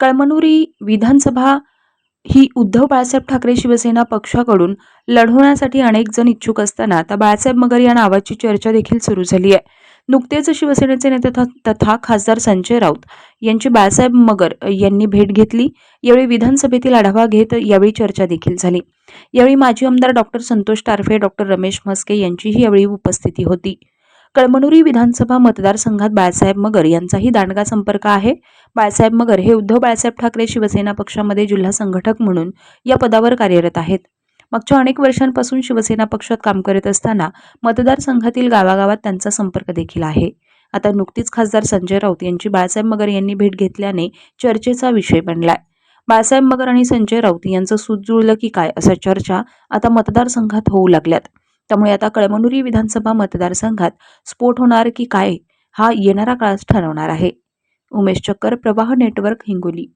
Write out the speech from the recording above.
कळमनुरी विधानसभा ही उद्धव बाळासाहेब ठाकरे शिवसेना पक्षाकडून लढवण्यासाठी अनेक जण इच्छुक असताना आता बाळासाहेब मगर या नावाची चर्चा देखील सुरू झाली आहे. नुकतेच शिवसेनेचे नेते तथा- तथा खासदार संजय राऊत यांची बाळासाहेब मगर यांनी भेट घेतली. यावेळी विधानसभेतील आढावा घेत यावेळी चर्चा देखील झाली. यावेळी माजी आमदार डॉक्टर संतोष टारफे डॉक्टर रमेश म्हस्के यांचीही यावेळी उपस्थिती होती. कळमनुरी विधानसभा मतदारसंघात बाळासाहेब मगर यांचाही दांडगा संपर्क आहे. बाळासाहेब मगर हे उद्धव बाळासाहेब ठाकरे शिवसेना पक्षामध्ये जिल्हा संघटक म्हणून या पदावर कार्यरत आहेत. मागच्या अनेक वर्षांपासून शिवसेना पक्षात काम करत असताना मतदारसंघातील गावागावात त्यांचा संपर्क देखील आहे. आता नुकतीच खासदार संजय राऊत यांची बाळासाहेब मगर यांनी भेट घेतल्याने चर्चेचा विषय बनलाय. बाळासाहेब मगर आणि संजय राऊत यांचं सूत जुळलं की काय अशा चर्चा आता मतदारसंघात होऊ लागल्यात. त्यामुळे आता कळमनुरी विधानसभा मतदारसंघात स्फोट होणार की काय हा येणारा काळच ठरवणार आहे. उमेश चक्कर प्रवाह नेटवर्क हिंगोली.